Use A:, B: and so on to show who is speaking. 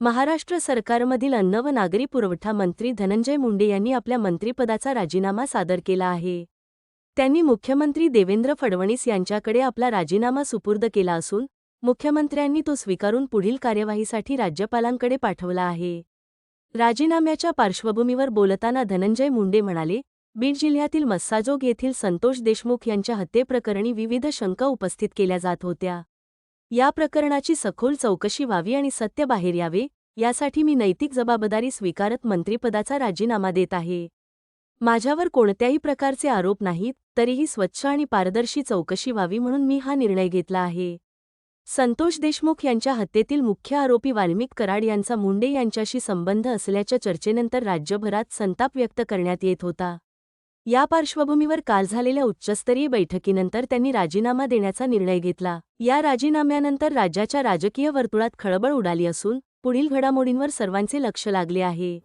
A: महाराष्ट्र सरकारमधील अन्न व नागरी पुरवठा मंत्री धनंजय मुंडे यांनी आपल्या मंत्रिपदाचा राजीनामा सादर केला आहे. त्यांनी मुख्यमंत्री देवेंद्र फडणवीस यांच्याकडे आपला राजीनामा सुपूर्द केला असून मुख्यमंत्र्यांनी तो स्वीकारून पुढील कार्यवाहीसाठी राज्यपालांकडे पाठवला आहे. राजीनाम्याच्या पार्श्वभूमीवर बोलताना धनंजय मुंडे म्हणाले बीड जिल्ह्यातील मस्साजोग येथील संतोष देशमुख यांच्या हत्येप्रकरणी विविध शंका उपस्थित केल्या जात होत्या. या प्रकरणाची सखोल चौकशी व्हावी आणि सत्य बाहेर यावे यासाठी मी नैतिक जबाबदारी स्वीकारत मंत्रिपदाचा राजीनामा देत आहे. माझ्यावर कोणत्याही प्रकारचे आरोप नाहीत तरीही स्वच्छ आणि पारदर्शी चौकशी व्हावी म्हणून मी हा निर्णय घेतला आहे. संतोष देशमुख यांच्या हत्येतील मुख्य आरोपी वाल्मिक कराड यांचा मुंडे यांच्याशी संबंध असल्याच्या चर्चेनंतर राज्यभरात संताप व्यक्त करण्यात येत होता. या पार्श्वभूमीवर काल झालेल्या उच्चस्तरीय बैठकीनंतर त्यांनी राजीनामा देण्याचा निर्णय घेतला. या राजीनाम्यानंतर राज्याच्या राजकीय वर्तुळात खळबळ उडाली असून पुढील घडामोडींवर सर्वांचे लक्ष लागले आहे.